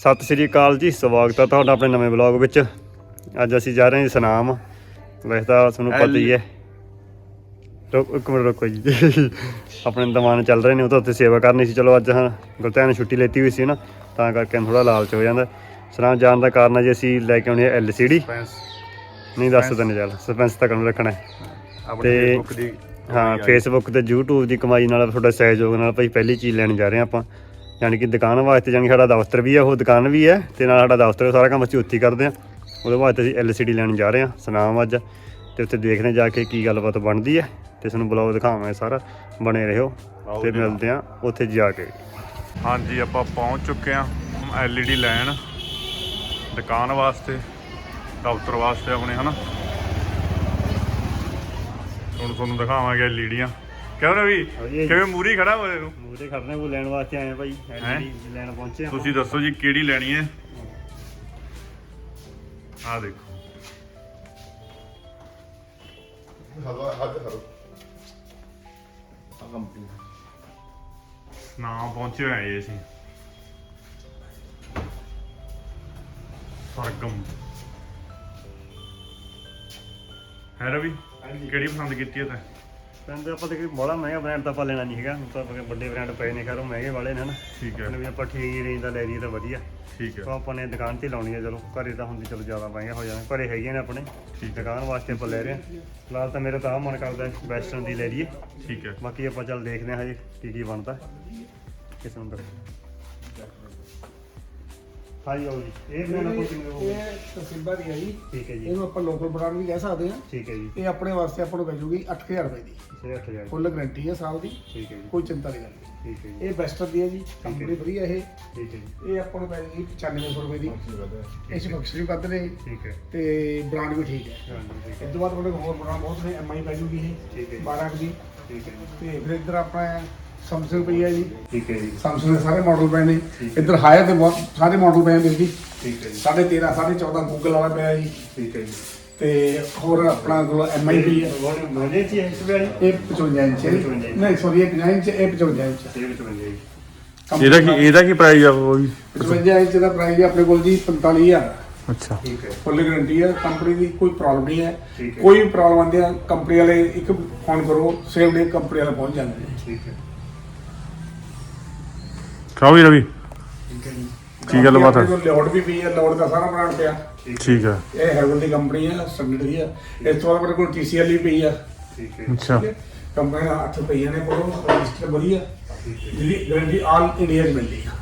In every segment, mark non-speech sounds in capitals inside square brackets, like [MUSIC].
ਸਤਿ ਸ੍ਰੀ ਅਕਾਲ ਜੀ ਸਵਾਗਤ ਹੈ ਤੁਹਾਡਾ ਆਪਣੇ ਨਵੇਂ ਵਲੌਗ ਵਿੱਚ। ਅੱਜ ਅਸੀਂ ਜਾ ਰਹੇ ਹਾਂ ਸਨਾਮ। ਵੈਸੇ ਤਾਂ ਤੁਹਾਨੂੰ ਪਤਾ ਹੀ ਹੈ। ਰੁਕ ਇੱਕ ਮਿੰਟ ਰੁਕੋ ਜੀ। ਆਪਣੇ ਦਮਾਨ ਚੱਲ ਰਹੇ ਨੇ ਉਹ ਤਾਂ ਉੱਥੇ ਸੇਵਾ ਕਰਨੀ ਸੀ। ਚਲੋ ਅੱਜ ਹਾਂ ਗੁਰਤਿਆਂ ਨੇ ਛੁੱਟੀ ਲੈਤੀ ਹੋਈ ਸੀ ਨਾ ਤਾਂ ਕਰਕੇ ਥੋੜਾ ਲਾਲਚ ਹੋ ਜਾਂਦਾ। ਸਨਾਮ ਜਾਣ ਦਾ ਕਾਰਨ ਹੈ ਜੀ ਅਸੀਂ ਲੈ ਕੇ ਆਉਣੀ ਹੈ LCD ਨਹੀਂ ਦੱਸ ਦਿੰਦੇ ਚੱਲ ਸਸਪੈਂਸ ਤੱਕ ਨੂੰ ਰੱਖਣਾ ਹੈ। ਆਪਣੇ ਤੇ- ਹਾਂ ਫੇਸਬੁੱਕ ਤੇ YouTube ਦੀ ਕਮਾਈ ਨਾਲ ਤੁਹਾਡਾ ਸਹਿਯੋਗ ਨਾਲ ਭਾਈ ਪਹਿਲੀ ਚੀਜ਼ ਲੈਣ ਜਾ ਰਹੇ ਆਪਾਂ। ਯਾਨੀ ਕਿ ਦੁਕਾਨ ਵਾਸਤੇ ਯਾਨੀ ਸਾਡਾ ਦਫ਼ਤਰ ਵੀ ਹੈ ਉਹ ਦੁਕਾਨ ਵੀ ਹੈ ਤੇ ਨਾਲ ਸਾਡਾ ਦਫ਼ਤਰ ਸਾਰਾ ਕੰਮ ਅਸੀਂ ਉੱਥੇ ਕਰਦੇ ਹਾਂ ਉਹਦੇ ਵਾਸਤੇ ਅਸੀਂ LCD ਲੈਣ ਜਾ ਰਹੇ ਹਾਂ ਸੁਨਾਮ ਅੱਜ। ਤੇ ਉੱਥੇ ਦੇਖਦੇ ਜਾ ਕੇ ਕੀ ਗੱਲਬਾਤ ਬਣਦੀ ਹੈ ਤੇ ਤੁਹਾਨੂੰ ਬਲੌਗ ਦਿਖਾਵਾਂਗੇ ਸਾਰਾ। ਬਣੇ ਰਹੋ ਤੇ। ਮਿਲਦੇ ਹਾਂ ਉੱਥੇ ਜਾ ਕੇ। ਹਾਂਜੀ ਆਪਾਂ ਪਹੁੰਚ ਚੁੱਕੇ ਹਾਂ LED ਲੈਣ। ਦੁਕਾਨ ਵਾਸਤੇ ਦਫ਼ਤਰ ਵਾਸਤੇ ਆਪਣੇ ਹਨਾ? ਹੁਣ ਤੁਹਾਨੂੰ ਦਿਖਾਵਾਂਗੇ ਐਲਈਡੀਆਂ ਕਿਉਂ ਰਵੀ? ਵਧੀਆ ਜੀ। ਕਿਵੇਂ ਮੂਰੀ ਖੜਾ ਹੋਏ ਨੂੰ ਮੂਰੇ ਖੜਨੇ ਉਹ ਲੈਣ ਵਾਸਤੇ ਆਏ ਭਾਈ? LED ਲੈਣ ਪਹੁੰਚੇ ਹਾਂ ਤੁਸੀਂ ਦੱਸੋ ਜੀ ਕਿਹੜੀ ਲੈਣੀ ਹੈ? ਆਹ ਦੇਖੋ। ਹਲਵਾ ਹੱਦ ਕਰੋ। ਆ ਕੰਪਨੀ ਨਾ ਪਹੁੰਚੇ ਹੋਏ ਆ ਜੀ ਅਸੀਂ। ਸਰਗਮ ਹੈ ਰਵੀ। ਕਿਹੜੀ ਪਸੰਦ ਕੀਤੀ ਹੈ ਤੈਂ? ਆਪਾਂ ਤੇ ਕੋਈ ਬੜਾ ਮਹਿੰਗਾ ਬ੍ਰਾਂਡ ਤਾਂ ਆਪਾਂ ਲੈਣਾ ਨਹੀਂ ਹੈਗਾ। ਹੁਣ ਤਾਂ ਆਪਾਂ ਵੱਡੇ ਬ੍ਰਾਂਡ ਪਏ ਨੇ ਖੈਰ ਮਹਿੰਗੇ ਵਾਲੇ ਨੇ ਹਨਾ। ਠੀਕ ਹੈ। ਵੀ ਆਪਾਂ ਠੀਕ ਹੀ ਰੇਂਜ ਦਾ ਲੈ ਲਈਏ ਤਾਂ ਵਧੀਆ। ਠੀਕ ਹੈ। ਤਾਂ ਆਪਾਂ ਨੇ ਦੁਕਾਨ ਤੇ ਲਾਉਣੀ ਹੈ ਚਲੋ ਘਰੇ ਤਾਂ ਹੁੰਦੀ ਚਲੋ ਜ਼ਿਆਦਾ ਮਹਿੰਗਾ ਹੋ ਜਾਣਾ। ਘਰੇ ਹੈਗੀਆਂ ਨੇ ਆਪਣੇ ਦੁਕਾਨ ਵਾਸਤੇ ਆਪਾਂ ਲੈ ਰਹੇ ਹਾਂ। ਫਿਲਹਾਲ ਤਾਂ ਮੇਰਾ ਤਾਂ ਮਨ ਕਰਦਾ ਵੈਸਟਰਨ ਦੀ ਲੈ ਲਈਏ। ਠੀਕ ਹੈ। ਬਾਕੀ ਆਪਾਂ ਚੱਲ ਦੇਖਦੇ ਹਾਂ ਹਜੇ ਕੀ ਕੀ ਬਣਦਾ। ਕਿਸ ਨੂੰ ਦੱਸ ਹਾਂਜੀ ਆਓ ਜੀ ਇਹ ਬਣਾ ਕੋਈ ਕਿੰਨੇ ਹੋ ਇਹ ਤਸੀਬਾ ਦੀ ਹੈ ਜੀ। ਠੀਕ ਹੈ ਜੀ। ਇਹਨੂੰ ਆਪਾਂ ਲੋਕਲ ਬ੍ਰਾਂਡ ਵੀ ਕਹਿ ਸਕਦੇ ਹਾਂ। ਠੀਕ ਹੈ ਜੀ। ਇਹ ਆਪਣੇ ਵਾਸਤੇ ਆਪਾਂ ਨੂੰ ਪੈ ਜੂਗੀ 8000 ਰੁਪਏ ਦੀ। 6000 ਫੁੱਲ ਗਾਰੰਟੀ ਹੈ ਸਾਲ ਦੀ। ਠੀਕ ਹੈ ਜੀ। ਕੋਈ ਚਿੰਤਾ ਨਹੀਂ ਕਰਨੀ। ਠੀਕ ਹੈ ਜੀ। ਇਹ ਬੈਸਟਰ ਦੀ ਹੈ ਜੀ। ਕੰਪਨੀ ਵਧੀਆ ਇਹ। ਠੀਕ ਹੈ ਜੀ। ਇਹ ਆਪਾਂ ਨੂੰ ਪੈ ਜੂਗੀ 9500 ਰੁਪਏ ਦੀ। ਇਹ ਚ ਫੰਕਸ਼ਨ ਵੀ ਵੱਧ ਨੇ। ਠੀਕ ਹੈ। ਤੇ ਬ੍ਰਾਂਡ ਵੀ ਠੀਕ ਹੈ। ਹਾਂਜੀ ਠੀਕ ਇਸ ਹੈ ਤੋਂ ਬਾਅਦ ਕੋਲ ਹੋਰ ਬ੍ਰਾਂਡ ਬਹੁਤ ਨੇ। ਐਮਆਈ ਪੈ ਜੂਗੀ ਇਹ। ਠੀਕ ਹੈ ਜੀ। 12 ਦੀ। ਠੀਕ ਹੈ ਜੀ। ਤੇ ਫਿਰ ਇੱਧਰ ਆਪਣਾ ਸਮਸੰਗ ਪਈ ਹੈ ਜੀ। ਠੀਕ ਹੈ ਜੀ। ਸਮਸੰਗ ਦੇ ਸਾਰੇ ਮਾਡਲ ਪਏ ਨੇ। ਠੀਕ। ਇੱਧਰ ਹਾਇਰ ਦੇ ਬਹੁਤ ਸਾਰੇ ਮਾਡਲ ਪਏ ਨੇ ਜੀ। ਠੀਕ ਹੈ ਜੀ। 13.5 14.5 ਗੂਗਲ ਵਾਲਾ ਪਿਆ ਜੀ। ਠੀਕ ਹੈ ਜੀ। ਤੇ ਹੋਰ ਆਪਣਾ ਕੋਲ ਐਮਆਈ ਹੈ। ਬੋਲੇ ਬੋਲੇ ਚ ਇਸ ਵੇਲੇ? ਇਹ 55 ਇੰਚ ਹੈ। 55 ਇੰਚ। ਨਹੀਂ ਸੌਰੀ ਇਹ 50 ਇੰਚ ਇਹ 55 ਇੰਚ ਤੇ ਵਿੱਚ ਬਣ ਜਾਏਗੀ ਇਹਦਾ ਕੀ ਇਹਦਾ ਕੀ ਪ੍ਰਾਈਸ ਆ ਉਹ ਜੀ 55 ਇੰਚ ਦਾ ਪ੍ਰਾਈਸ ਆਪਣੇ ਕੋਲ ਜੀ 45000 ਅੱਛਾ। ਠੀਕ ਹੈ। ਫੁੱਲ ਗਾਰੰਟੀ ਹੈ ਕੰਪਨੀ ਦੀ ਕੋਈ ਪ੍ਰੋਬਲਮ ਨਹੀਂ ਹੈ। ਠੀਕ ਹੈ। ਕੋਈ ਵੀ ਪ੍ਰੋਬਲਮ ਆਉਂਦੀ ਹੈ ਕੰਪਨੀ ਵਾਲੇ ਇੱਕ ਫੋਨ ਕਰੋ ਸੇਮ ਡੇ ਕੰਪਨੀ ਵਾਲੇ ਪਹੁੰਚ ਜਾਂਦੇ ਨੇ। ਠੀਕ ਹੈ। ਕਿਉਂ ਵੀ ਰਵੀ। ਠੀਕ ਹੈ ਜੀ। ਕੀ ਗੱਲਬਾਤ ਹੈ? ਲੋਡ ਵੀ ਪਈ ਹੈ ਲੋਡ ਦਾ ਸਾਰਾ ਬ੍ਰਾਂਡ ਪਿਆ। ਠੀਕ ਹੈ। ਇਹ ਹੈਵਲ ਦੀ ਕੰਪਨੀ ਹੈ ਸਟੈਂਡਰਡ ਦੀ ਹੈ। ਇਸ ਤੋਂ ਬਾਅਦ ਆਪਣੇ ਕੋਲ TCL ਵੀ ਪਈ ਹੈ। ਠੀਕ ਹੈ। ਅੱਛਾ। ਕੰਪਨੀ ਦਾ ਹੱਥ ਪਈਆਂ ਨੇ ਕੋਲ ਰਜਿਸਟਰ ਵਧੀਆ ਜਿਹਦੀ ਗਾਰੰਟੀ ਆਲ ਇੰਡੀਆ 'ਚ ਮਿਲਦੀ ਹੈ।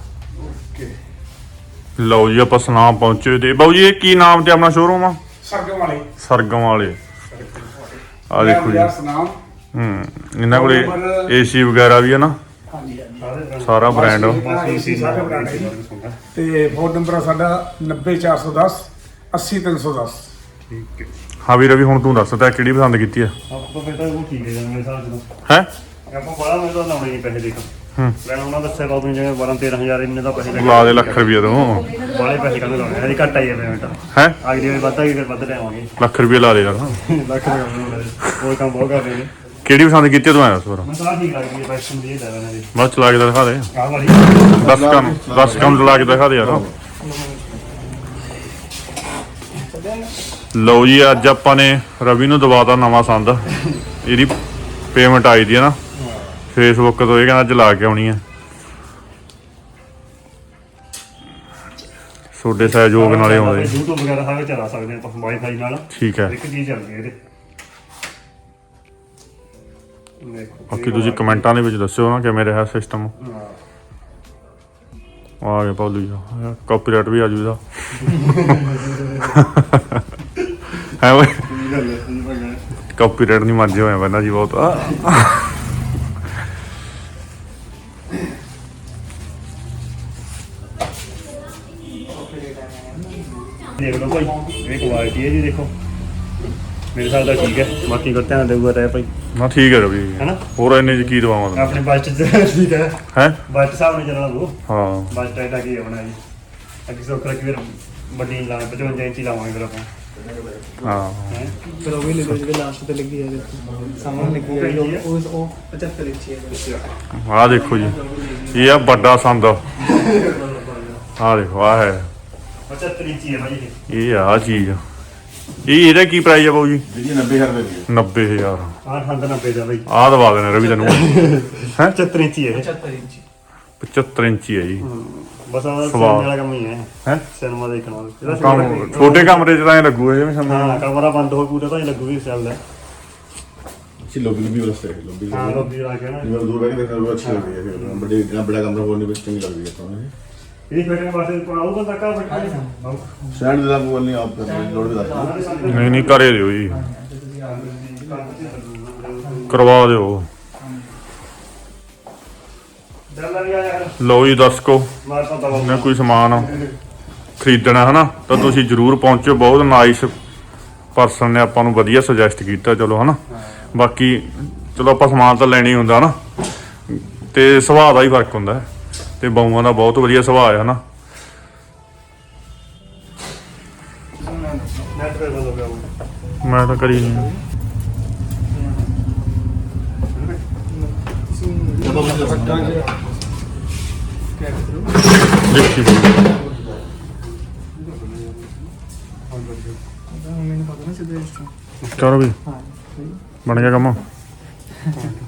ਓਕੇ। ਲਓ ਜੀ ਆਪਾਂ ਸੁਨਾਮ ਪਹੁੰਚੇ ਤੇ ਬਾਊ ਜੀ ਇਹ ਕੀ ਨਾਮ ਤੇ ਆਪਣਾ ਸ਼ੋਰੂਮ ਆ? ਸਰਗਮ ਵਾਲੇ। ਸਰਗਮ ਵਾਲੇ। ਆ ਦੇਖੋ ਜੀ। ਯਾਰ ਸੁਨਾਮ। ਹੂੰ ਇਹਨਾਂ ਕੋਲੇ ਏਸੀ ਵਗੈਰਾ ਵੀ ਹੈ ਨਾ? ਹਾਂਜੀ ਸਾਰੇ ਬ੍ਰਾਂਡ AC ਸਾਰੇ brand ਹੈ ਜੀ। ਤੇ ਫੋਨ ਨੰਬਰ ਆ ਸਾਡਾ 90410 80310 ਠੀਕ ਹੈ। ਹਾਂ ਵੀ ਰਵੀ ਹੁਣ ਤੂੰ ਦੱਸ ਤਾ ਕਿਹੜੀ ਪਸੰਦ ਕੀਤੀ ਹੈ ਆਪਾਂ ਫਿਰ ਤਾਂ ਉਹ ਠੀਕ ਹੈ ਜਨਮ ਸਾਲ ਜਦੋਂ ਹੈ? ਆਪਾਂ ਬੜਾ ਮੈਂ ਤਾਂ ਲਾਉਣੇ ਨਹੀਂ ਪੈਸੇ ਦੇਖੋ ਹੂੰ। ਮੈਂ ਉਹਨਾਂ ਦੱਸਿਆ ਬਾਬੂ ਨੇ ਜਿਵੇਂ 12 13000 ਇੰਨੇ ਦਾ ਪੈਸੇ ਲਾ ਦੇ ਲੱਖ ਰੁਪਏ ਤੋਂ। ਬਾਲੇ ਪੈਸੇ ਕਹਿੰਦੇ ਲਾਉਣੇ ਹਜੇ ਘੱਟ ਆਈ ਹੈ ਪੇਮੈਂਟ ਹੈ? ਅਗਲੀ ਵਾਰ ਵੱਧਾ ਹੀ ਫਿਰ ਵੱਧ ਲੈਵਾਂਗੇ ਲੱਖ ਰੁਪਏ ਲਾ ਦੇ ਯਾਰ। ਲੱਖ ਰੁਪਏ ਉਹ ਕੰਮ ਬਹੁਤ ਕਰ ਰਹੇ ਨੇ। ਕਿਹੜੀ ਪਸੰਦ ਕੀਤੀ ਹੈ ਤੂੰ ਆਇਆ ਸਵਰ ਮੈਂ ਤਾਂ ਆਹ ਠੀਕ ਲੱਗਦੀ ਹੈ ਪੈਸੇ ਦੀ ਇਹ ਲੈ ਲੈਣਾ ਜੀ। ਬਸ ਚਲਾ ਕੇ ਤਾਂ ਦਿਖਾ ਦੇ। ਆਹ ਵਾਲੀ। 10 ਕੰਮ 10 ਕੰਮ ਚਲਾ ਕੇ ਦਿਖਾ ਦੇ ਯਾਰ। ਲਓ ਜੀ ਅੱਜ ਆਪਾਂ ਨੇ ਰਵੀ ਨੂੰ ਦਵਾਤਾ ਨਵਾਂ ਸੰਦ। ਇਹਦੀ ਪੇਮੈਂਟ ਆਈ ਦੀ ਹੈ ਨਾ। ਫੇਸਬੁੱਕ ਤੋਂ ਇਹ ਕਹਿੰਦਾ ਅੱਜ ਲਾ ਕੇ ਆਉਣੀ ਹੈ ਛੋਡੇ ਸਹਿਯੋਗ ਨਾਲੇ ਆਉਂਦੇ YouTube ਵਗੈਰਾ ਸਾਰੇ ਚਲਾ ਸਕਦੇ ਆਪਾਂ ਵਾਈਫਾਈ ਨਾਲ। ਠੀਕ ਹੈ। ਇੱਕ ਚੀਜ਼ ਚੱਲਦੀ ਹੈ ਇਹਦੇ। ਬਾਕੀ ਤੁਸੀਂ ਕਮੈਂਟਾਂ ਦੇ ਵਿੱਚ ਦੱਸਿਓ ਨਾ ਕਿਵੇਂ ਰਿਹਾ ਸਿਸਟਮ। ਆ ਗਿਆ ਪਾਲੂ ਜੀ। ਕਾਪੀਰਾਈਟ ਵੀ ਆ ਜੂ ਇਹਦਾ। ਹੈ ਬਣਾ ਕਾਪੀਰਾਈਟ ਨਹੀਂ ਮੰਜੇ ਹੋਏ ਬੰਦਾ ਜੀ ਬਹੁਤ। ਆ ਦੇਖ ਲਓ ਭਾਈ ਇਹ ਕੁਆਲਿਟੀ ਹੈ ਜੀ ਦੇਖੋ। ਮੇਰੇ ਹਿਸਾਬ ਦਾ ਠੀਕ ਹੈ। ਬਾਕੀ ਕੋ ਧਿਆਨ ਦੇਊਗਾ ਤਾਂ ਇਹ ਭਾਈ। ਨਾ ਠੀਕ ਹੈ ਰਵੀ। ਹੈਨਾ? ਹੋਰ ਇੰਨੇ ਚ ਕੀ ਦਵਾਵਾਂ ਤੈਨੂੰ? ਆਪਣੇ ਬਜਟ ਚ ਠੀਕ ਹੈ। ਹੈ? ਬਜਟ ਹਿਸਾਬ ਨਾਲ ਚੱਲਣਾ ਉਹ ਹਾਂ। ਬਜਟ ਇਹਦਾ ਕੀ ਹੋਣਾ ਜੀ? ਅੱਗੇ ਸੋਖ ਰੱਖ ਫਿਰ ਵੱਡੀ ਲਾ 55 ਇੰਚੀ ਲਾਵਾਂਗੇ ਫਿਰ ਆਪਾਂ। ਹਾਂ। ਹੈ? ਫਿਰ ਉਹ ਵੀ ਲੈ ਲਓ ਜਿਹੜੇ ਲਾਸਟ ਤੇ ਲੱਗੀ ਹੈ ਸਾਹਮਣੇ ਲੱਗੀ ਹੈ ਉਹ ਉਹ ਉਹ 75 ਇੰਚ ਹੈ। ਆਹ ਦੇਖੋ ਜੀ। ਇਹ ਆ ਵੱਡਾ ਸੰਦ। ਆ ਦੇਖੋ ਆ ਹੈ। 75 ਇੰਚੀ ਹੈ ਭਾਈ ਇਹ। ਇਹ ਆ ਚੀਜ਼। ਇਹ ਇਹਦਾ ਕੀ ਪ੍ਰਾਈਸ ਆ ਬਾਊ ਜੀ? ਜਿਹੜੀ 90000 ਰੁਪਏ ਦੀ 90000 ਆਹ ਰਵੀ ਤੈਨੂੰ। ਹੈ? 75 ਇੰਚੀ ਹੈ 75 ਇੰਚੀ। 75 ਇੰਚੀ ਹੈ ਜੀ। ਬਸ ਆਹ ਛੋਟੇ ਕਮਰੇ 'ਚ ਤਾਂ ਲੱਗੂ ਇਹ ਸਮਝ। ਹਾਂ ਕਮਰਾ ਬੰਦ ਹੋ ਪੂਰਾ ਤਾਂ ਲੱਗੂ ਵੀ ਚੱਲਦਾ। ਲੋਬੀ ਲੋਬੀ ਵਾਲਾ ਸਟੇਜ ਲੋਬੀ ਹਾਂ ਲੋਬੀ ਵਾਲਾ ਕਹਿੰਦਾ ਦੂਰ ਬੈਠ ਕੇ ਦੇਖਣਾ ਅੱਛੀ ਲੱਗਦੀ ਹੈ ਬੜੇ ਬੜਾ ਕਮਰਾ ਹੋਣ ਦੇ ਵਿੱਚ ਚੰਗੀ ਲੱਗਦੀ ਹੈ ਤੁਹਾਨੂੰ ਨਹੀਂ ਨਹੀਂ ਕਰੇ ਦਿਓ ਜੀ। ਕਰਵਾ ਦਿਓ। ਲਓ ਜੀ ਦੱਸ ਕੋ। ਨਾ ਕੋਈ ਸਮਾਨ ਖਰੀਦਣਾ ਹਨਾ? ਤਾਂ ਤੁਸੀਂ ਜਰੂਰ ਪਹੁੰਚੋ ਬਹੁਤ ਨਾਈਸ ਪਰਸਨ ਨੇ ਆਪਾਂ ਨੂੰ ਵਧੀਆ ਸੁਜੈਸਟ ਕੀਤਾ ਚਲੋ ਹਨਾ? ਬਾਕੀ ਚਲੋ ਆਪਾਂ ਸਮਾਨ ਤਾਂ ਲੈਣੀ ਹੁੰਦਾ ਹਨਾ? ਤੇ ਸੁਭਾਅ ਦਾ ਹੀ ਫ਼ਰਕ ਹੁੰਦਾ। ਹੈ ਤੇ ਬਾਊਆਂ ਦਾ ਬਹੁਤ ਵਧੀਆ ਸੁਭਾਅ ਹੈ ਹਨਾ। ਮੈਂ ਤਾਂ ਕਰੀ ਨਹੀਂ। ਦੇਖੀ ਬੋਲ ਚਲੋ ਵੀ। ਬਣ ਗਿਆ ਕੰਮ। ਤੇ [LAUGHS]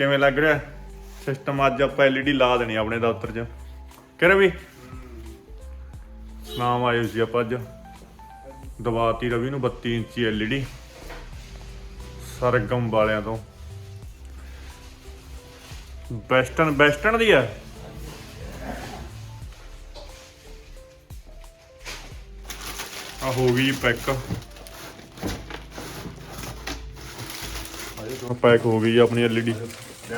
ਕਿਵੇਂ ਲੱਗ ਰਿਹਾ? ਸਿਸਟਮ ਅੱਜ ਆਪਾਂ ਐਲਈਡੀ ਲਾ ਦੇਣੀ ਆਪਣੇ ਦਫ਼ਤਰ 'ਚ। ਕਿਹਨੇ ਵੀ? ਨਾਮ ਆਇਓ ਸੀ ਆਪਾਂ ਅੱਜ। ਦਵਾਤੀ ਰਵੀ ਨੂੰ 32 ਇੰਚੀ ਐਲਈਡੀ ਸਰਗਮ ਵਾਲਿਆਂ ਤੋਂ। ਵੈਸਟਰਨ ਵੈਸਟਰਨ ਦੀ ਆ। ਆ ਹੋ ਗਈ ਪੈਕ। ਪੈਕ ਹੋ ਗਈ ਆਪਣੀ ਐਲਈਡੀ ਆ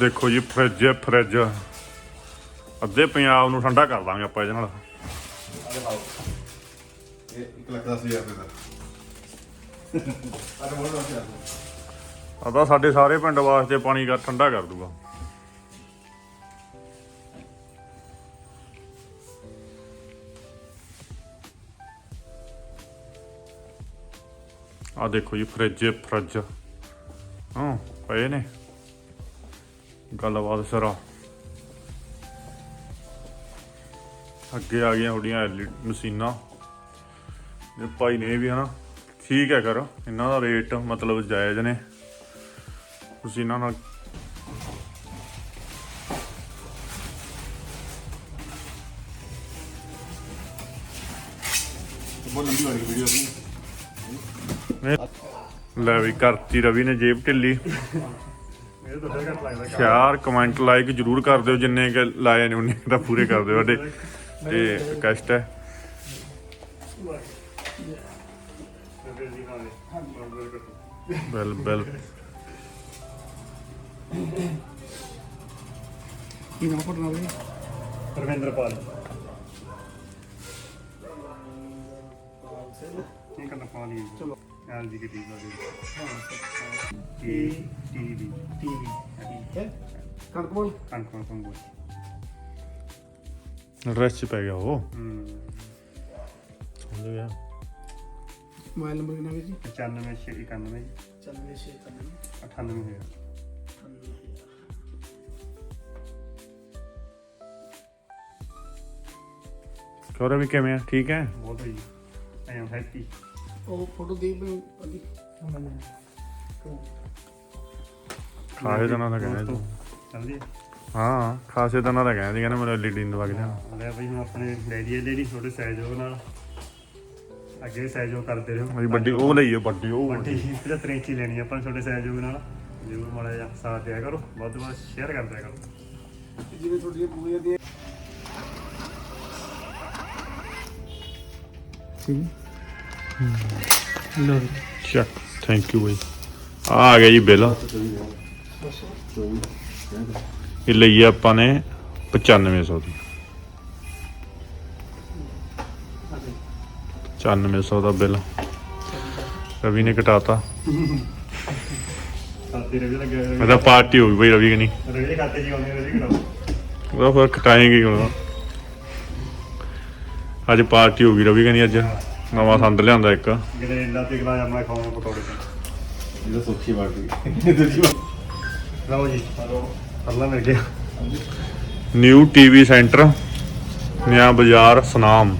ਦੇਖੋ ਜੀ ਫ੍ਰਿਜ ਹੈ ਫ੍ਰਿਜ। ਅੱਧੇ ਪੰਜਾਬ ਨੂੰ ਠੰਡਾ ਕਰ ਦਾਂਗੇ ਆਪਾਂ ਇਹਦੇ ਨਾਲ। ਇਹ 1 ਲੱਖ 10 ਹਜ਼ਾਰ ਰੁਪਏ ਦਾ। ਆ ਸਾਡੇ ਸਾਰੇ ਪਿੰਡ ਵਾਸਤੇ ਪਾਣੀ ਠੰਡਾ ਕਰ ਦੂਗਾ। ਆ ਦੇਖੋ ਜੀ ਫ੍ਰਿਜ ਫ੍ਰਿਜ ਹਾਂ ਪਏ ਨੇ ਗੱਲਬਾਤ ਸਰਾ ਅੱਗੇ ਆ ਗਈਆਂ ਤੁਹਾਡੀਆਂ ਐਲਈ ਮਸ਼ੀਨਾਂ। ਇਹ ਭਾਈ ਨੇ ਵੀ ਹਨਾ, ਠੀਕ ਹੈ ਕਰ ਇਹਨਾਂ ਦਾ ਰੇਟ ਮਤਲਬ ਜਾਇਜ਼ ਨੇ। ਤੁਸੀਂ ਇਹਨਾਂ ਨਾਲ ਲੈ ਵੀ ਕਰਤੀ ਰਵੀ ਨੇ ਜੇਬ ਢਿੱਲੀ। ਯਾਰ ਕਮੈਂਟ ਲਾਈਕ ਜਰੂਰ ਕਰ ਦਿਓ ਜਿੰਨੇ ਕਿ ਲਾਏ ਨੇ ਉਹਨੇ ਤਾਂ ਪੂਰੇ ਕਰ ਦਿਓ ਸਾਡੇ। ਤੇ ਕਸ਼ਟ ਹੈ। ਬੈਲ ਇਹ ਕਰਨਾ ਪਾਣੀ ਚਲੋ। ਐਲਜੀ ਦੀ ਟੀਮ ਦਾ ਟੀ ਟੀ ਦੀ ਟੀ ਠੀਕ ਹੈ। ਕਣਕ ਬੋਲ। ਕਣਕ ਨੂੰ ਸੰਗੋ ਰੈਸ ਚ ਪੈ ਗਿਆ ਉਹ। ਸਮਝ ਗਿਆ ਮੋਬਾਈਲ ਨੰਬਰ ਕਿੰਨਾ ਵੀਰ ਜੀ? 95691 96 98 98 ਕੌਰਵ ਵੀ ਕਿਵੇਂ ਆ? ਠੀਕ ਹੈ? ਬਹੁਤ ਹੈ ਆਈ ਐਮ ਹੈਪੀ ਉਹ ਫੋਟੋ ਦੀ ਬਣ ਪਲੀ ਖਾਸੇ ਦਿਨਾਂ ਦਾ ਕਹਿੰਦੇ ਜੀ। ਚੱਲਦੀ ਹਾਂ ਖਾਸੇ ਦਿਨਾਂ ਦਾ ਕਹਿੰਦੇ ਜੀ ਕਹਿੰਦੇ ਮੇਰੇ ਐਲਈਡੀ ਨੂੰ ਵਗ ਜਾਣਾ ਲੈ ਬਈ ਹੁਣ ਆਪਣੇ ਡੈਡੀ ਡੈਡੀ ਛੋਟੇ ਸਹਿਯੋਗ ਨਾਲ। ਅੱਗੇ ਸਹਿਯੋਗ ਕਰਦੇ ਰਹੋ। ਬਈ ਵੱਡੀ ਉਹ ਲਈਓ ਵੱਡੀ ਉਹ। ਵੱਡੀ 75 ਇੰਚੀ ਲੈਣੀ ਆਪਾਂ ਛੋਟੇ ਸਹਿਯੋਗ ਨਾਲ। ਜਰੂਰ ਮਾੜਾ ਜਿਹਾ ਸਾਥ ਦਿਆ ਕਰੋ ਵੱਧ ਵੱਧ ਸ਼ੇਅਰ ਕਰਦਿਆ ਕਰੋ। ਜਿਵੇਂ ਤੁਹਾਡੀਆਂ ਪੂਰੀਆਂ ਦੀਆਂ ਠੀਕ ਲੋ ਚੱਕ ਥੈਂਕ ਯੂ ਬਾਈ। ਆ ਆ ਗਿਆ ਜੀ ਬਿੱਲ। ਇਹ ਲਈ ਆਪਾਂ ਨੇ 9500 ਦੀ। 9500 ਦਾ ਬਿੱਲ। ਰਵੀ ਨੇ ਕਟਾਤਾ। ਸਾਥੀ ਰਵੀ ਲੱਗਿਆ ਹੋਇਆ ਇਹਦਾ ਪਾਰਟੀ ਹੋ ਗਈ ਬਈ ਰਵੀ ਕਿ ਨਹੀਂ ਰਵੀ ਦੇ ਖਾਤੇ 'ਚ ਆਉਂਦੇ ਰਵੀ ਕਰਾਓ ਉਹਦਾ ਫਿਰ ਕਟਾਏਂਗੇ ਹੁਣ ਅੱਜ ਪਾਰਟੀ ਹੋ ਗਈ ਰਵੀ ਕਹਿੰਦੀ ਅੱਜ। ਨਵਾਂ ਸੰਦ ਲਿਆਂਦਾ ਇੱਕ। ਜਿਹੜੇ ਇੰਨਾ ਤੇ ਗਲਾ ਮੈਂ ਖਾਵਾਂ ਪਕੌੜੇ ਤੇ। ਇਹ ਤਾਂ ਸੁੱਖੀ ਬਾਟੀ ਦੂਜੀ ਵਾਰ ਲਓ ਜੀ ਅੱਲਾ ਮਿਲ ਗਿਆ। ਨਿਊ ਟੀਵੀ ਸੈਂਟਰ ਨਿਆ ਬਾਜ਼ਾਰ ਸੁਨਾਮ।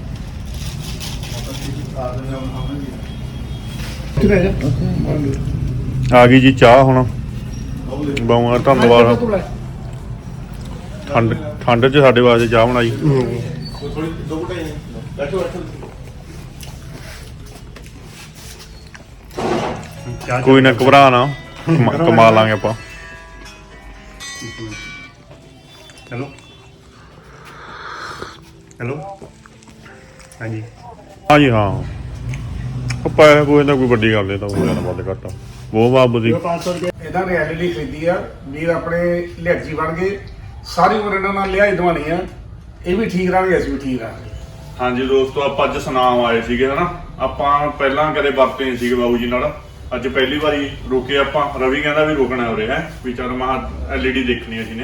ਆ ਗਈ ਜੀ ਚਾਹ ਹੁਣ। ਬਾਉਆਂ ਦਾ ਧੰਨਵਾਦ। ਠੰਡ ਠੰਡ 'ਚ ਸਾਡੇ ਵਾਸਤੇ ਚਾਹ ਬਣਾਈ। ਥੋੜੀ ਦੋ ਘਟਾਈ ਬੈਠੋ ਬੈਠੋ। ਚਾਹ ਕੋਈ ਨਾ ਘਬਰਾ ਨਾ। ਕਮਾ- ਕਮਾ ਲਾਂਗੇ ਆਪਾਂ। ਹੈਲੋ। ਹੈਲੋ। ਹਾਂਜੀ। ਹਾਂ ਜੀ ਹਾਂ। ਉਹ ਪੈਸੇ ਕੋਈ ਨਾ ਕੋਈ ਵੱਡੀ ਗੱਲ ਨਹੀਂ ਤਾਂ ਉਹ ਜਾਣਾ ਵੱਧ ਘੱਟ ਉਹ ਬਾਬੂ ਦੀ 500 ਰੁਪਏ ਇਹਨਾਂ ਨੇ ਐਲਈਡੀ ਖਰੀਦੀ ਆ ਵੀਰ ਆਪਣੇ ਲਿਆਜੀ ਬਣ ਗਏ। ਸਾਰੀ ਉਮਰ ਇਹਨਾਂ ਨਾਲ ਲਿਆਈ ਦਵਾਣੀ ਆ। ਇਹ ਵੀ ਠੀਕ ਰਹਿਣਗੇ ਅਸੀਂ ਵੀ ਠੀਕ ਰਹਾਂਗੇ ਹਾਂਜੀ ਦੋਸਤੋ ਆਪਾਂ ਅੱਜ ਸੁਨਾਮ ਆਏ ਸੀਗੇ ਹਨਾ। ਆਪਾਂ ਪਹਿਲਾਂ ਕਦੇ ਵਰਤੇ ਨਹੀਂ ਸੀਗੇ ਬਾਬੂ ਜੀ ਨਾਲ। ਅੱਜ ਪਹਿਲੀ ਵਾਰੀ ਰੁਕੇ ਆਪਾਂ। ਰਵੀ ਕਹਿੰਦਾ ਵੀ ਰੁਕਣਾ ਹੋ। ਰਿਹਾ ਵੀ ਚੱਲ ਮਹਾ ਐਲਈਡੀ ਦੇਖਣੀ ਅਸੀਂ ਨੇ।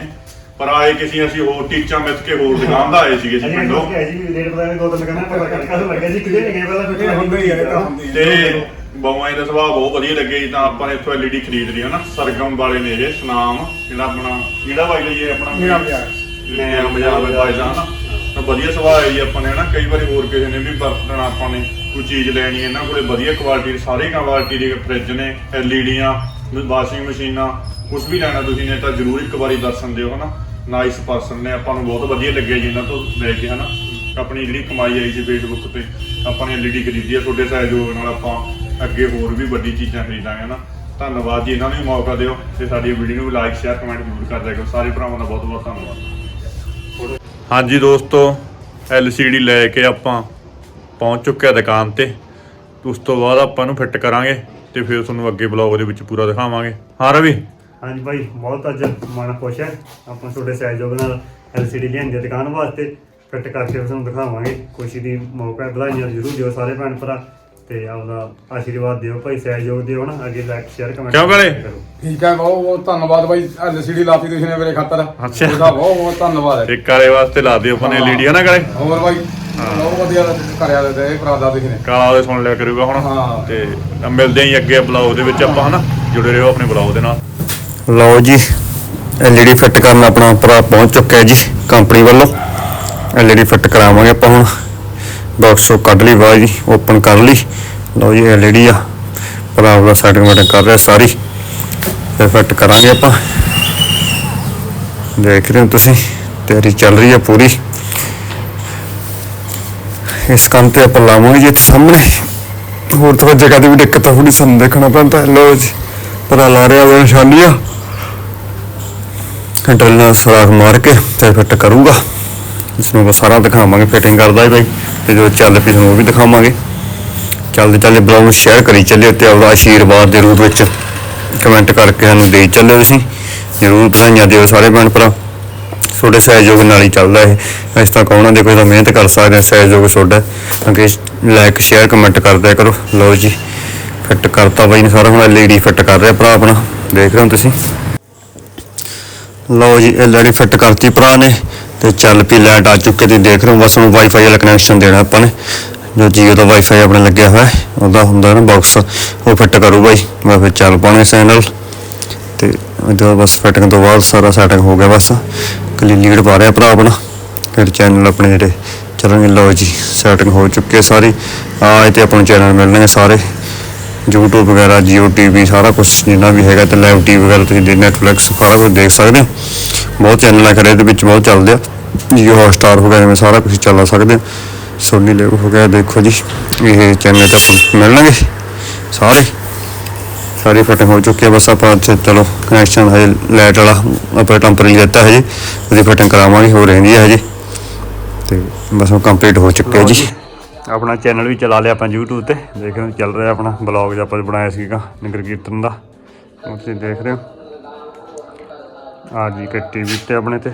ਪਰ ਆਏ ਕਿਸੇ ਅਸੀਂ ਹੋਰ ਟੀਚਾ ਮਿੱਥ ਕੇ ਹੋਰ ਦੁਕਾਨ ਦਾ ਆਏ ਸੀਗੇ ਅਸੀਂ ਪਿੰਡੋਂ। ਲੋਕ ਹੈ ਜੀ ਰੇਟ ਪਤਾ ਨਹੀਂ ਦੋ ਤਿੰਨ ਕਹਿੰਦਾ ਪਤਾ ਕਰ ਕਰ ਲੱਗਿਆ ਜੀ ਕਿਹਦੇ ਲੱਗੇ ਪਹਿਲਾਂ ਇਹ ਹੁੰਦੇ ਹੀ ਆ ਇਹ ਤਾਂ ਬਾਉਆਂ ਦਾ ਸੁਭਾਅ ਬਹੁਤ ਵਧੀਆ ਲੱਗੇ ਜੀ ਤਾਂ ਆਪਾਂ ਨੇ ਇੱਥੋਂ ਐਲਈਡੀ ਖਰੀਦ ਲਈ ਹਨਾ। ਸਰਗਮ ਵਾਲੇ ਨੇ ਇਹ ਸੁਨਾਮ ਜਿਹੜਾ ਆਪਣਾ ਜਿਹੜਾ ਬਾਈ ਲਈਏ ਆਪਣਾ ਮੇਰਾ ਪਿਆਰ ਨੇ ਬਾਜ਼ਾਰ ਵਿੱਚ ਪਾਇਦਾ ਹਨਾ। ਤਾਂ ਵਧੀਆ ਸੁਭਾਅ ਹੈ ਜੀ ਆਪਾਂ ਨੇ ਹਨਾ। ਕਈ ਵਾਰੀ ਹੋਰ ਕਿਸੇ ਨੇ ਵੀ ਵਰਤਣਾ ਆਪਾਂ ਨੇ। ਕੋਈ ਚੀਜ਼ ਲੈਣੀ ਹੈ, ਇਹਨਾਂ ਕੋਲੇ ਵਧੀਆ ਕੁਆਲਿਟੀ ਸਾਰੇ ਕੁਆਲਿਟੀ ਦੇ ਫ੍ਰਿਜ ਨੇ, ਐਲਈਡੀਆਂ ਵਾਸ਼ਿੰਗ ਮਸ਼ੀਨਾਂ ਕੁਝ ਵੀ ਲੈਣਾ ਤੁਸੀਂ ਨੇ ਤਾਂ ਜ਼ਰੂਰ ਇੱਕ ਵਾਰੀ ਦਰਸ਼ਨ ਦਿਓ, ਹਨਾ? ਨਾਈਸ ਪਰਸਨ ਨੇ, ਆਪਾਂ ਨੂੰ ਬਹੁਤ ਵਧੀਆ ਲੱਗਿਆ ਜੀ ਇਹਨਾਂ ਤੋਂ ਲੈ ਕੇ, ਹਨਾ? ਆਪਣੀ ਜਿਹੜੀ ਕਮਾਈ ਆਈ ਸੀ ਫੇਸਬੁੱਕ ਤੇ, ਆਪਾਂ ਨੇ ਐਲਈਡੀ ਖਰੀਦੀ ਆ, ਤੁਹਾਡੇ ਸਹਿਯੋਗ ਨਾਲ ਆਪਾਂ ਅੱਗੇ ਹੋਰ ਵੀ ਵੱਡੀ ਚੀਜ਼ਾਂ ਖਰੀਦਾਂਗੇ, ਹਨਾ? ਧੰਨਵਾਦ ਜੀ, ਇਹਨਾਂ ਨੂੰ ਵੀ ਮੌਕਾ ਦਿਓ ਤੇ ਸਾਡੀ ਵੀਡੀਓ ਨੂੰ ਲਾਈਕ ਸ਼ੇਅਰ ਕਮੈਂਟ ਜ਼ਰੂਰ ਕਰ ਦਿਆ ਕਰੋ। ਸਾਰੇ ਭਰਾਵਾਂ ਦਾ ਬਹੁਤ ਬਹੁਤ ਧੰਨਵਾਦ। ਹਾਂਜੀ ਦੋਸਤੋ LCD ਲੈ ਕੇ ਆਪਾਂ ਪਹੁੰਚ ਚੁੱਕੇ ਆ ਦੁਕਾਨ ਤੇ। ਉਸ ਤੋਂ ਬਾਅਦ ਆਪਾਂ ਨੂੰ ਫਿੱਟ ਕਰਾਂਗੇ ਤੇ ਫਿਰ ਤੁਹਾਨੂੰ ਅੱਗੇ ਬਲੌਗ ਦੇ ਵਿੱਚ ਪੂਰਾ ਦਿਖਾਵਾਂਗੇ। ਹਾਂ ਰਵੀ? ਹਾਂਜੀ ਭਾਈ ਬਹੁਤ ਅੱਜ ਮਨ ਖੁਸ਼ ਹੈ। ਆਪਾਂ ਤੁਹਾਡੇ ਸਹਿਯੋਗ ਨਾਲ ਐਲਸੀਡੀ ਲਿਆਂਦੀ ਹੈ ਦੁਕਾਨ ਵਾਸਤੇ। ਫਿੱਟ ਕਰਕੇ ਤੁਹਾਨੂੰ ਦਿਖਾਵਾਂਗੇ। ਖੁਸ਼ੀ ਦੀ ਮੌਕਾ ਹੈ ਵਧਾਈਆਂ ਜ਼ਰੂਰ ਦਿਓ ਸਾਰੇ ਭੈਣ ਭਰਾ। ਤੇ ਆਪਦਾ ਆਸ਼ੀਰਵਾਦ ਦਿਓ ਭਾਈ ਸਹਿਯੋਗ ਦਿਓ ਨਾ। ਅੱਗੇ ਲਾਈਕ ਸ਼ੇਅਰ ਕਮੈਂਟ ਕਿਉਂ ਕਰੇ? ਠੀਕ ਹੈ ਬਹੁਤ ਬਹੁਤ ਧੰਨਵਾਦ ਬਾਈ ਐਲਸੀਡੀ ਲਾਤੀ ਤੁਸੀਂ ਨੇ ਮੇਰੇ ਖਾਤਰ। ਅੱਛਾ। ਉਹਦਾ ਬਹੁਤ ਬਹੁਤ ਧੰਨਵਾਦ ਹੈ। ਇੱਕ ਕਾਲੇ ਵਾਸਤੇ ਲਾ ਦਿਓ ਆਪਾਂ ਨੇ LED ਆ ਨਾ ਕਾਲੇ ਹੋਰ ਬਾਈ ਵਧੀਆ ਤੇ ਇਹ ਪ੍ਰਾਦਾ ਕਾਲਾ ਉਹਦੇ ਸੁਣ ਲਿਆ ਕਰੂਗਾ ਹੁਣ ਹਾਂ। ਤੇ ਮਿਲਦੇ ਆਂ ਅੱਗੇ ਬਲੌਗ ਦੇ ਵਿੱਚ ਆਪਾਂ ਹਨਾ? ਜੁੜੇ ਰਹੋ ਆਪਣੇ ਬਲੌਗ ਦੇ ਨਾਲ। ਲਓ ਜੀ ਐਲਈਡੀ ਫਿੱਟ ਕਰਨ ਆਪਣਾ ਭਰਾ ਪਹੁੰਚ ਚੁੱਕਿਆ ਜੀ ਕੰਪਨੀ ਵੱਲੋਂ। ਐਲਈਡੀ ਫਿੱਟ ਕਰਾਵਾਂਗੇ ਆਪਾਂ ਹੁਣ। ਬਾਕਸ ਤੋਂ ਕੱਢ ਲਈ ਬਾਈ ਜੀ ਓਪਨ ਕਰ ਲਈ। ਲਓ ਜੀ ਐਲਈਡੀ ਆ। ਭਰਾ ਆਪਣਾ ਸੈਟਿੰਗ ਵੈਟਿੰਗ ਕਰ ਰਿਹਾ ਸਾਰੀ। ਫਿਰ ਫਿੱਟ ਕਰਾਂਗੇ ਆਪਾਂ। ਦੇਖ ਰਹੇ ਹੋ ਤੁਸੀਂ ਤਿਆਰੀ ਚੱਲ ਰਹੀ ਹੈ ਪੂਰੀ। ਇਸ ਕੰਮ ਤੇ ਆਪਾਂ ਲਾਵਾਂਗੇ ਜੀ ਇੱਥੇ ਸਾਹਮਣੇ। ਹੋਰ ਤਾਂ ਜਗ੍ਹਾ ਦੀ ਵੀ ਦਿੱਕਤ ਆ ਥੋੜੀ ਸਾਨੂੰ ਦੇਖਣਾ ਪੈਂਦਾ ਹੈ। ਜੀ, ਪਤਾ ਲਾ ਰਿਹਾ ਉਹ ਨਿਸ਼ਾਨੀ ਆ ਕੰਟਰੋਲ ਨਾਲ ਸੁਰਾਖ ਮਾਰ ਕੇ ਤੇ ਫਿੱਟ ਕਰੂੰਗਾ। ਇਸ ਨੂੰ ਸਾਰਾ ਦਿਖਾਵਾਂਗੇ ਫਿਟਿੰਗ ਕਰਦਾ ਹੈ ਬਾਈ। ਤੇ ਜੋ ਚੱਲ ਪਈ ਤੁਹਾਨੂੰ ਉਹ ਵੀ ਦਿਖਾਵਾਂਗੇ। ਚੱਲਦੇ ਚੱਲਦੇ ਬਲੌਗ ਨੂੰ ਸ਼ੇਅਰ ਕਰੀ ਚੱਲਿਓ ਤੇ ਆਪਦਾ ਆਸ਼ੀਰਵਾਦ ਦੇ ਰੂਪ ਵਿੱਚ ਕਮੈਂਟ ਕਰਕੇ ਸਾਨੂੰ ਦੇ ਚੱਲਿਓ ਤੁਸੀਂ। ਜ਼ਰੂਰ ਵਧਾਈਆਂ ਦਿਓ ਸਾਰੇ ਭੈਣ ਭਰਾ। ਤੁਹਾਡੇ ਸਹਿਯੋਗ ਨਾਲ ਹੀ ਚੱਲਦਾ ਇਹ। ਇਸ ਤਾਂ ਕੌਣਾ ਦੇ ਕੋਈ ਤਾਂ ਮਿਹਨਤ ਕਰ ਸਕਦੇ ਆ, ਸਹਿਯੋਗ ਤੁਹਾਡਾ। ਅੱਗੇ ਲਾਈਕ ਸ਼ੇਅਰ ਕਮੈਂਟ ਕਰਦਿਆ ਕਰੋ। ਲਓ ਜੀ ਫਿੱਟ ਕਰਤਾ ਬਾਈ ਨੇ ਸਾਰਾ ਹੁਣ ਐਲਈਡੀ ਫਿੱਟ ਕਰ ਰਿਹਾ ਭਰਾ ਆਪਣਾ। ਦੇਖ ਰਹੇ ਹੋ ਤੁਸੀਂ? ਲਓ ਜੀ ਐਲਈਡੀ ਫਿੱਟ ਕਰਤੀ ਭਰਾ ਨੇ ਤੇ ਚੱਲ ਪਈ ਲਾਈਟ ਆ ਚੁੱਕੇ ਤੇ ਦੇਖ ਰਹੇ ਹੋ ਬਸ ਹੁਣ ਵਾਈਫਾਈ ਵਾਲਾ ਕਨੈਕਸ਼ਨ ਦੇਣਾ ਆਪਾਂ ਨੇ। ਜੋ ਜੀਓ ਦਾ ਵਾਈਫਾਈ ਆਪਣੇ ਲੱਗਿਆ ਹੋਇਆ ਉਹਦਾ ਹੁੰਦਾ ਨਾ ਬਾਕਸ ਉਹ ਫਿੱਟ ਕਰੂ ਬਾਈ। ਮੈਂ ਫਿਰ ਚੱਲ ਪਾਉਣੇ ਚੈਨਲ ਤੇ ਇਹਦੇ ਬਸ ਫਿਟਿੰਗ ਤੋਂ ਬਾਅਦ ਸਾਰਾ ਸੈਟਿੰਗ ਹੋ ਗਿਆ ਬਸ। ਇਕੱਲੀ ਲੀਡ ਪਾ ਰਿਹਾ ਭਰਾ ਆਪਣਾ। ਫਿਰ ਚੈਨਲ ਆਪਣੇ ਜਿਹੜੇ ਚੱਲਣਗੇ, ਲਓ ਜੀ ਸੈਟਿੰਗ ਹੋ ਚੁੱਕੀ ਹੈ ਸਾਰੀ। ਆ ਇਹ ਤੇ ਆਪਾਂ ਨੂੰ ਚੈਨਲ ਮਿਲਣਗੇ ਸਾਰੇ। YouTube ਵਗੈਰਾ, Jio TV, ਸਾਰਾ ਕੁਝ ਜਿੰਨਾ ਵੀ ਹੈਗਾ ਤੇ ਲਾਈਵ TV ਵਗੈਰਾ ਤੁਸੀਂ ਦੇ Netflix, ਸਾਰਾ ਕੁਝ ਦੇਖ ਸਕਦੇ ਹੋ। ਬਹੁਤ ਚੈਨਲ ਆ ਖਰੇ, ਇਹਦੇ ਵਿੱਚ ਬਹੁਤ ਚੱਲਦੇ ਆ। Jio Hotstar ਵਗੈਰਾ ਵਿੱਚ ਸਾਰਾ ਕੁਝ ਚੱਲਾ ਸਕਦੇ ਆ। Sony Live ਹੋ ਗਿਆ, ਦੇਖੋ ਜੀ, ਇਹ ਚੈਨਲ ਤੇ ਆਪਾਂ ਨੂੰ ਮਿਲਣਗੇ ਸਾਰੇ। ਸਾਰੀ ਫਿਟਿੰਗ ਹੋ ਚੁੱਕੀ ਹੈ, ਬਸ ਆਪਾਂ ਇੱਥੇ, ਚਲੋ ਕਨੈਕਸ਼ਨ ਹਜੇ ਲਾਈਟ ਵਾਲਾ ਆਪਾਂ ਟੈਂਪਰਿੰਗ ਦਿੱਤਾ ਹੈ ਜੀ ਉਹਦੀ ਫਿਟਿੰਗ ਕਰਾਵਾਂਗੇ, ਹੋ ਰਹਿੰਦੀ ਹੈ ਹਜੇ। ਤੇ ਬਸ ਉਹ ਕੰਪਲੀਟ ਹੋ ਚੁੱਕਿਆ ਜੀ। ਆਪਣਾ ਚੈਨਲ ਵੀ ਚਲਾ ਲਿਆ ਆਪਾਂ YouTube ਤੇ ਦੇਖ ਰਹੇ ਹੋ ਚੱਲ ਰਿਹਾ ਆਪਣਾ ਬਲੌਗ ਜਿਹਾ ਆਪਾਂ ਬਣਾਇਆ ਸੀਗਾ, ਨਗਰ ਕੀਰਤਨ ਦਾ। ਉਹ ਤੁਸੀਂ ਦੇਖ ਰਹੇ ਹੋ। ਆ ਜੀ ਕਿ ਟੀਵੀ ਤੇ ਆਪਣੇ ਤੇ।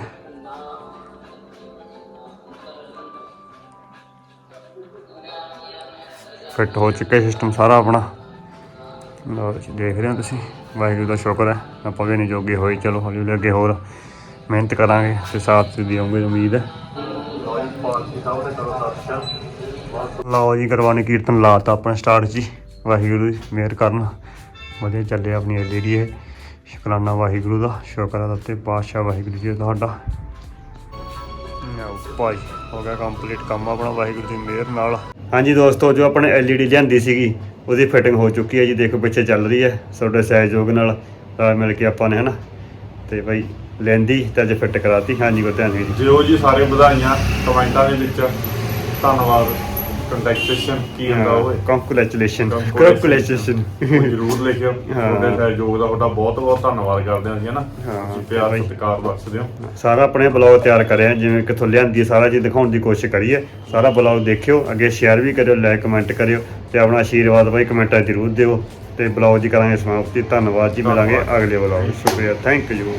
ਫਿੱਟ ਹੋ ਚੁੱਕਾ ਸਿਸਟਮ ਸਾਰਾ ਆਪਣਾ। ਲਓ ਜੀ ਦੇਖ ਰਹੇ ਹੋ ਤੁਸੀਂ, ਵਾਹਿਗੁਰੂ ਦਾ ਸ਼ੁਕਰ ਹੈ। ਆਪਾਂ ਵੀ ਨਹੀਂ ਜੋਗੇ ਹੋਏ, ਚਲੋ ਹੌਲੀ ਹੌਲੀ ਅੱਗੇ ਹੋਰ ਮਿਹਨਤ ਕਰਾਂਗੇ ਤੇ ਸਾਥ ਦਿਓਗੇ ਉਮੀਦ ਹੈ। ਲਓ ਜੀ ਕਰਵਾਨੇ ਕੀਰਤਨ ਲਾਤਾ ਆਪਣਾ ਸਟਾਰਟ ਜੀ। ਵਾਹਿਗੁਰੂ ਜੀ ਮਿਹਰ ਕਰਨ। ਵਧੀਆ ਚੱਲੇ ਆਪਣੀ ਐਲਈਡੀ ਇਹ ਸ਼ੁਕਰਾਨਾ ਵਾਹਿਗੁਰੂ ਦਾ, ਸ਼ੁਕਰ ਹੈ ਤੇ ਪਾਤਸ਼ਾਹ ਵਾਹਿਗੁਰੂ ਜੀ ਤੁਹਾਡਾ। ਲਓ ਭਾਈ, ਹੋ ਗਿਆ ਕੰਪਲੀਟ ਕੰਮ ਆਪਣਾ ਵਾਹਿਗੁਰੂ ਦੀ ਮਿਹਰ ਨਾਲ। ਹਾਂਜੀ ਦੋਸਤੋ, ਜੋ ਆਪਣੇ ਐਲਈਡੀ ਲਿਆਂਦੀ ਸੀਗੀ ਉਹਦੀ ਫਿਟਿੰਗ ਹੋ ਚੁੱਕੀ ਹੈ ਜੀ, ਦੇਖੋ ਪਿੱਛੇ ਚੱਲ ਰਹੀ ਹੈ, ਤੁਹਾਡੇ ਸਹਿਯੋਗ ਨਾਲ ਰਲ ਮਿਲ ਕੇ ਆਪਾਂ ਨੇ ਹਨਾ, ਤੇ ਭਾਈ ਲੈਂਦੀ ਤੇ ਅੱਜ ਫਿੱਟ ਕਰਾਤੀ, ਹਾਂਜੀ ਗੁਰਧਿਆਨ ਸਿੰਘ ਜੀ। ਜਿਓ ਜੀ ਸਾਰੇ ਵਧਾਈਆਂ, ਕਮੈਂਟਾਂ ਦੇ ਵਿੱਚ, ਧੰਨਵਾਦ। ਕੰਟੈਕਟੇਸ਼ਨ ਕੀ ਹੁੰਦਾ ਓਏ? ਕੰਗ੍ਰੈਚੁਲੇਸ਼ਨ। ਕੰਗ੍ਰੈਚੁਲੇਸ਼ਨ [LAUGHS] ਜ਼ਰੂਰ ਲਿਖਿਓ। ਤੁਹਾਡੇ ਸਹਿਯੋਗ ਦਾ ਤੁਹਾਡਾ ਬਹੁਤ ਬਹੁਤ ਧੰਨਵਾਦ ਕਰਦੇ ਹਾਂ ਜੀ ਹਨਾ? ਤੁਸੀਂ ਪਿਆਰ। ਸਤਿਕਾਰ ਬਖਸ਼ਦੇ ਹੋ। ਸਾਰਾ ਆਪਣੇ ਬਲੌਗ ਤਿਆਰ ਕਰਿਆ ਜਿਵੇਂ ਕਿੱਥੋਂ ਲਿਆਂਦੀ ਹੈ, ਸਾਰਾ ਚੀਜ਼ ਦਿਖਾਉਣ ਦੀ ਕੋਸ਼ਿਸ਼ ਕਰੀਏ ਸਾਰਾ ਬਲੌਗ ਦੇਖਿਓ ਅੱਗੇ ਸ਼ੇਅਰ ਵੀ ਕਰਿਓ ਲਾਈਕ ਕਮੈਂਟ ਕਰਿਓ ਤੇ ਆਪਣਾ ਆਸ਼ੀਰਵਾਦ ਬਾਈ ਕਮੈਂਟਾਂ ਜ਼ਰੂਰ ਦਿਓ। ਤੇ ਬਲੌਗ ਜੀ ਕਰਾਂਗੇ ਸਮਾਪਤੀ। ਧੰਨਵਾਦ ਜੀ ਮਿਲਾਂਗੇ। ਅਗਲੇ ਬਲੌਗ ਸ਼ੁਕਰੀਆ ਥੈਂਕ ਯੂ